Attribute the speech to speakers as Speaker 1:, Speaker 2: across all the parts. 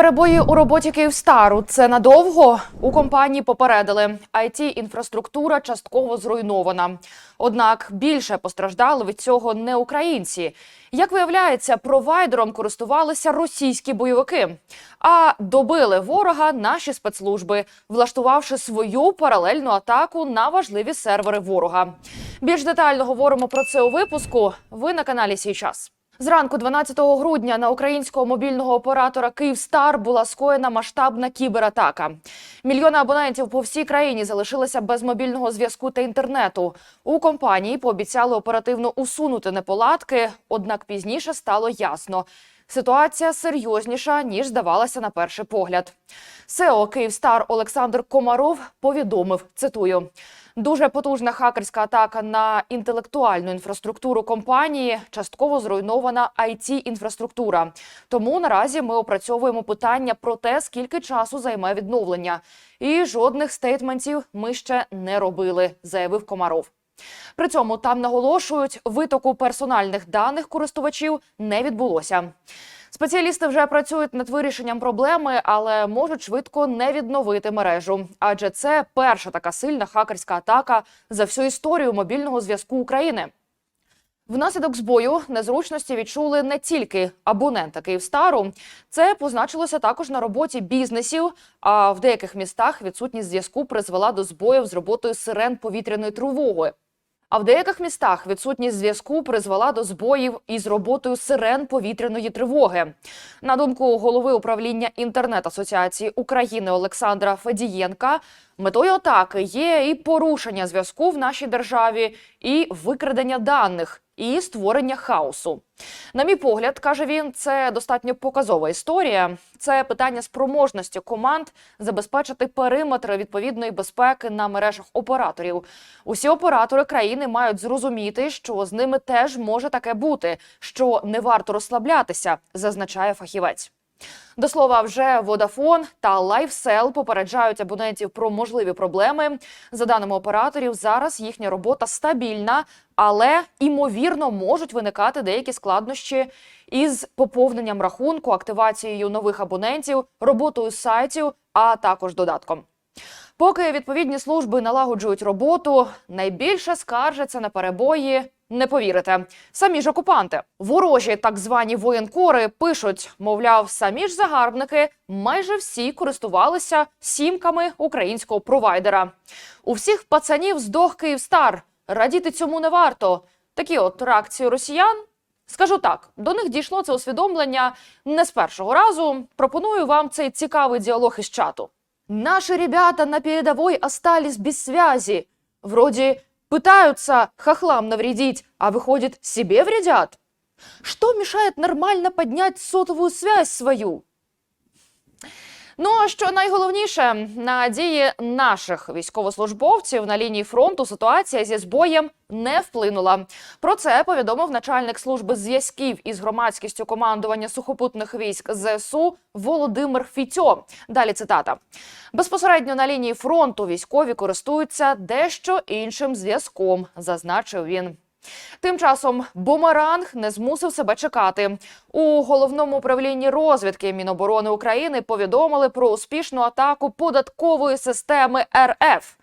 Speaker 1: Перебої у роботі Київстару це надовго. У компанії попередили, it інфраструктура частково зруйнована. Однак більше постраждали від цього не українці. Як виявляється, провайдером користувалися російські бойовики, а добили ворога наші спецслужби, влаштувавши свою паралельну атаку на важливі сервери ворога. Більш детально говоримо про це у випуску. Ви на каналі Сій час. Зранку 12 грудня на українського мобільного оператора Київстар була скоєна масштабна кібератака. Мільйони абонентів по всій країні залишилися без мобільного зв'язку та інтернету. У компанії пообіцяли оперативно усунути неполадки, однак пізніше стало ясно. Ситуація серйозніша ніж здавалося на перший погляд. СЕО Київстар Олександр Комаров повідомив: цитую. Дуже потужна хакерська атака на інтелектуальну інфраструктуру компанії, частково зруйнована it інфраструктура. Тому наразі ми опрацьовуємо питання про те, скільки часу займе відновлення. І жодних стейтментів ми ще не робили, заявив Комаров. При цьому там наголошують, витоку персональних даних користувачів не відбулося. Спеціалісти вже працюють над вирішенням проблеми, але можуть швидко не відновити мережу, адже це перша така сильна хакерська атака за всю історію мобільного зв'язку України. Внаслідок збою незручності відчули не тільки абоненти Київстару. Це позначилося також на роботі бізнесів. А в деяких містах відсутність зв'язку призвела до збоїв з роботою сирен повітряної тривоги. А в деяких містах відсутність зв'язку призвела до збоїв із роботою сирен повітряної тривоги. На думку голови управління інтернет-асоціації України Олександра Федієнка, метою атаки є і порушення зв'язку в нашій державі, і викрадення даних, і створення хаосу. На мій погляд, каже він, це достатньо показова історія. Це питання спроможності команд забезпечити периметри відповідної безпеки на мережах операторів. Усі оператори країни мають зрозуміти, що з ними теж може таке бути, що не варто розслаблятися, зазначає фахівець. До слова, вже Vodafone та LifeSell попереджають абонентів про можливі проблеми. За даними операторів, зараз їхня робота стабільна, але імовірно можуть виникати деякі складнощі із поповненням рахунку, активацією нових абонентів, роботою сайтів, а також додатком. Поки відповідні служби налагоджують роботу, найбільше скаржаться на перебої. Не повірите, самі ж окупанти, ворожі так звані воєнкори пишуть, мовляв, самі ж загарбники майже всі користувалися сімками українського провайдера. У всіх пацанів здох Київстар. Радіти цьому не варто. Такі от реакції росіян. Скажу так, до них дійшло це усвідомлення не з першого разу. Пропоную вам цей цікавий діалог із чату. Наши ребята на передовой остались без связи. Вроде пытаются хохлам навредить, а выходит, себе вредят. Что мешает нормально поднять сотовую связь свою? Ну а що найголовніше, на дії наших військовослужбовців на лінії фронту ситуація зі збоєм не вплинула. Про це повідомив начальник служби зв'язків із громадськістю командування сухопутних військ ЗСУ Володимир Фітьо. Далі цитата: безпосередньо на лінії фронту військові користуються дещо іншим зв'язком, зазначив він. Тим часом бумеранг не змусив себе чекати. У головному управлінні розвідки Міноборони України повідомили про успішну атаку податкової системи РФ.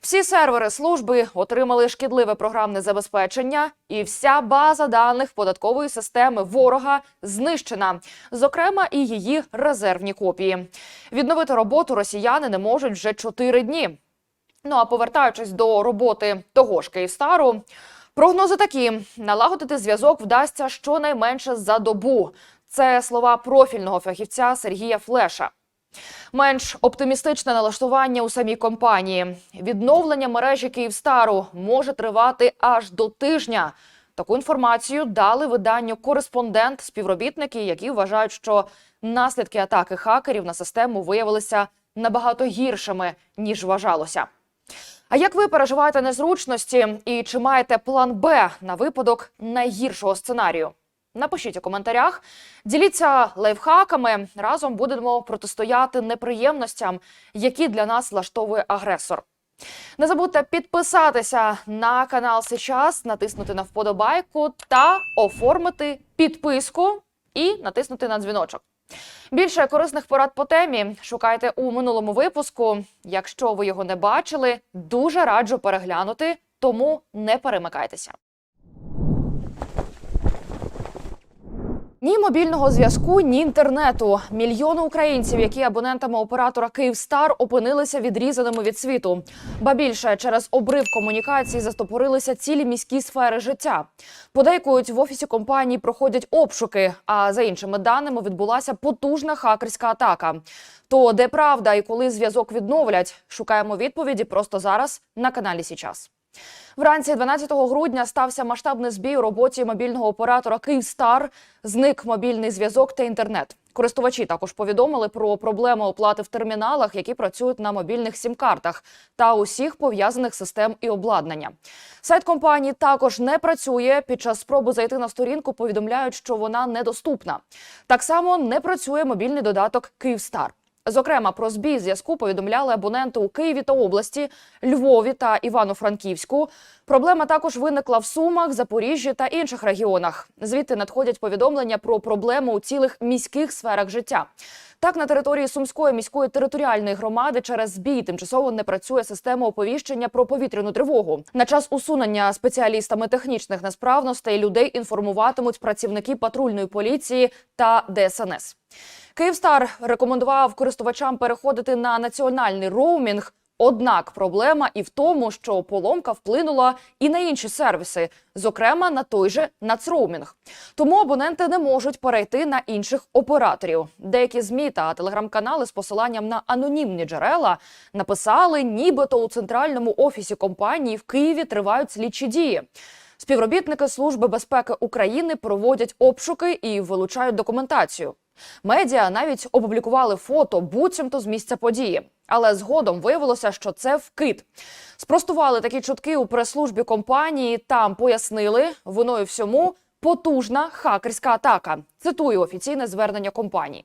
Speaker 1: Всі сервери служби отримали шкідливе програмне забезпечення, і вся база даних податкової системи ворога знищена, зокрема і її резервні копії. Відновити роботу росіяни не можуть вже чотири дні. Ну а повертаючись до роботи того ж Київстару, Прогнози такі: налагодити зв'язок вдасться щонайменше за добу. Це слова профільного фахівця Сергія Флеша. Менш оптимістичне налаштування у самій компанії. Відновлення мережі Київстару може тривати аж до тижня. Таку інформацію дали виданню кореспондент співробітники, які вважають, що наслідки атаки хакерів на систему виявилися набагато гіршими ніж вважалося. А як ви переживаєте незручності і чи маєте план Б на випадок найгіршого сценарію? Напишіть у коментарях, діліться лайфхаками. Разом будемо протистояти неприємностям, які для нас влаштовує агресор. Не забудьте підписатися на канал Сейчас, натиснути на вподобайку та оформити підписку і натиснути на дзвіночок. Більше корисних порад по темі шукайте у минулому випуску. Якщо ви його не бачили, дуже раджу переглянути, тому не перемикайтеся. Ні мобільного зв'язку, ні інтернету. Мільйони українців, які абонентами оператора Київстар опинилися відрізаними від світу. Ба більше через обрив комунікацій застопорилися цілі міські сфери життя. Подейкують в офісі компанії проходять обшуки. А за іншими даними відбулася потужна хакерська атака. То де правда і коли зв'язок відновлять? Шукаємо відповіді просто зараз на каналі Січас. Вранці 12 грудня стався масштабний збій у роботі мобільного оператора Київстар. Зник мобільний зв'язок та інтернет. Користувачі також повідомили про проблеми оплати в терміналах, які працюють на мобільних сім-картах та усіх пов'язаних систем і обладнання. Сайт компанії також не працює. Під час спроби зайти на сторінку повідомляють, що вона недоступна. Так само не працює мобільний додаток Київстар. Зокрема, про збій зв'язку повідомляли абоненти у Києві та області, Львові та Івано-Франківську. Проблема також виникла в Сумах, Запоріжжі та інших регіонах. Звідти надходять повідомлення про проблеми у цілих міських сферах життя. Так, на території Сумської міської територіальної громади через збій тимчасово не працює система оповіщення про повітряну тривогу. На час усунення спеціалістами технічних несправностей людей інформуватимуть працівники патрульної поліції та ДСНС. Київстар рекомендував користувачам переходити на національний роумінг. Однак проблема і в тому, що поломка вплинула і на інші сервіси, зокрема на той же нацроумінг. Тому абоненти не можуть перейти на інших операторів. Деякі змі та телеграм-канали з посиланням на анонімні джерела написали, нібито у центральному офісі компанії в Києві тривають слідчі дії. Співробітники Служби безпеки України проводять обшуки і вилучають документацію. Медіа навіть опублікували фото буцімто з місця події, але згодом виявилося, що це вкид. Спростували такі чутки у прес-службі компанії. Там пояснили, виною всьому потужна хакерська атака. Цитую офіційне звернення компанії.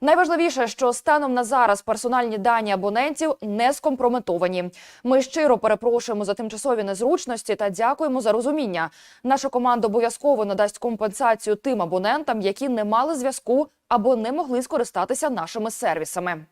Speaker 1: Найважливіше, що станом на зараз персональні дані абонентів не скомпрометовані. Ми щиро перепрошуємо за тимчасові незручності та дякуємо за розуміння. Наша команда обов'язково надасть компенсацію тим абонентам, які не мали зв'язку або не могли скористатися нашими сервісами.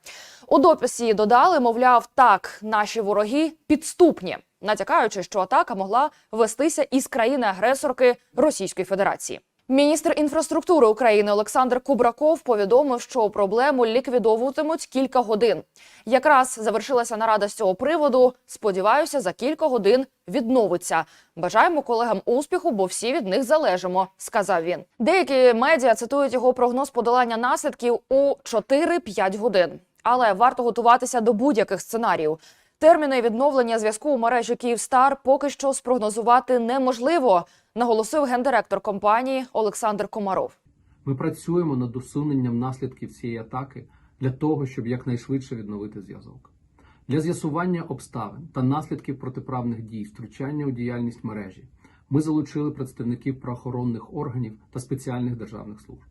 Speaker 1: У дописі додали, мовляв, так, наші вороги підступні, натякаючи, що атака могла вестися із країни-агресорки Російської Федерації. Міністр інфраструктури України Олександр Кубраков повідомив, що проблему ліквідовуватимуть кілька годин. Якраз завершилася нарада з цього приводу. Сподіваюся, за кілька годин відновиться. Бажаємо колегам успіху, бо всі від них залежимо, сказав він. Деякі медіа цитують його прогноз подолання наслідків у 4-5 годин. Але варто готуватися до будь-яких сценаріїв. Терміни відновлення зв'язку у мережі Київстар поки що спрогнозувати неможливо, наголосив гендиректор компанії Олександр Комаров.
Speaker 2: Ми працюємо над усуненням наслідків цієї атаки для того, щоб якнайшвидше відновити зв'язок. Для з'ясування обставин та наслідків протиправних дій, втручання у діяльність мережі, ми залучили представників правоохоронних органів та спеціальних державних служб.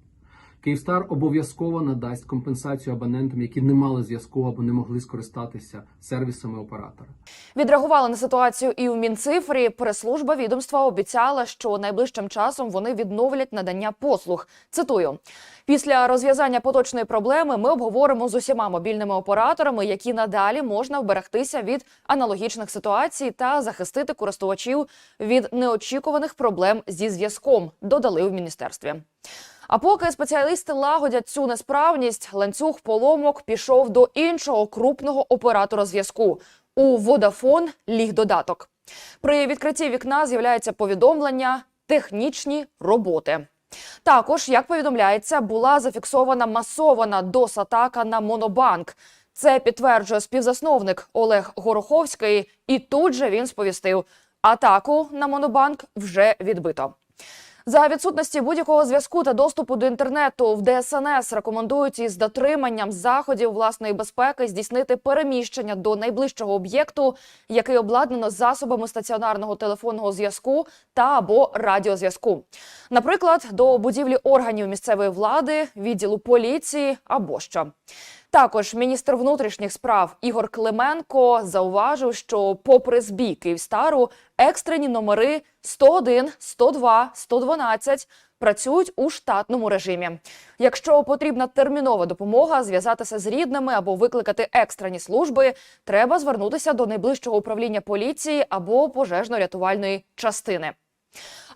Speaker 2: Київстар обов'язково надасть компенсацію абонентам, які не мали зв'язку або не могли скористатися сервісами оператора.
Speaker 1: Відреагували на ситуацію і у Мінцифрі. Прес-служба відомства обіцяла, що найближчим часом вони відновлять надання послуг. Цитую: після розв'язання поточної проблеми ми обговоримо з усіма мобільними операторами, які надалі можна вберегтися від аналогічних ситуацій та захистити користувачів від неочікуваних проблем зі зв'язком. Додали в міністерстві. А поки спеціалісти лагодять цю несправність, ланцюг поломок пішов до іншого крупного оператора зв'язку. У Vodafone ліг додаток. При відкритті вікна з'являється повідомлення технічні роботи. Також, як повідомляється, була зафіксована масована дос-атака на Монобанк. Це підтверджує співзасновник Олег Гороховський, і тут же він сповістив: атаку на Монобанк вже відбито. За відсутності будь-якого зв'язку та доступу до інтернету в ДСНС рекомендують із дотриманням заходів власної безпеки здійснити переміщення до найближчого об'єкту, який обладнано засобами стаціонарного телефонного зв'язку та або радіозв'язку, наприклад, до будівлі органів місцевої влади, відділу поліції або що. Також міністр внутрішніх справ Ігор Клименко зауважив, що, попри збій Київстару, екстрені номери 101, 102, 112 працюють у штатному режимі. Якщо потрібна термінова допомога, зв'язатися з рідними або викликати екстрені служби, треба звернутися до найближчого управління поліції або пожежно-рятувальної частини.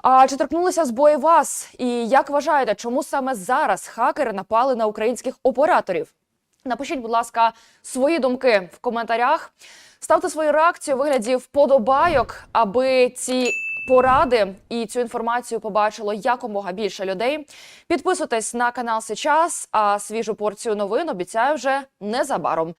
Speaker 1: А чи торкнулися збої вас? І як вважаєте, чому саме зараз хакери напали на українських операторів? Напишіть, будь ласка, свої думки в коментарях. Ставте свої реакції у вигляді вподобайок, аби ці поради і цю інформацію побачило якомога більше людей. Підписуйтесь на канал сейчас, а свіжу порцію новин обіцяю вже незабаром.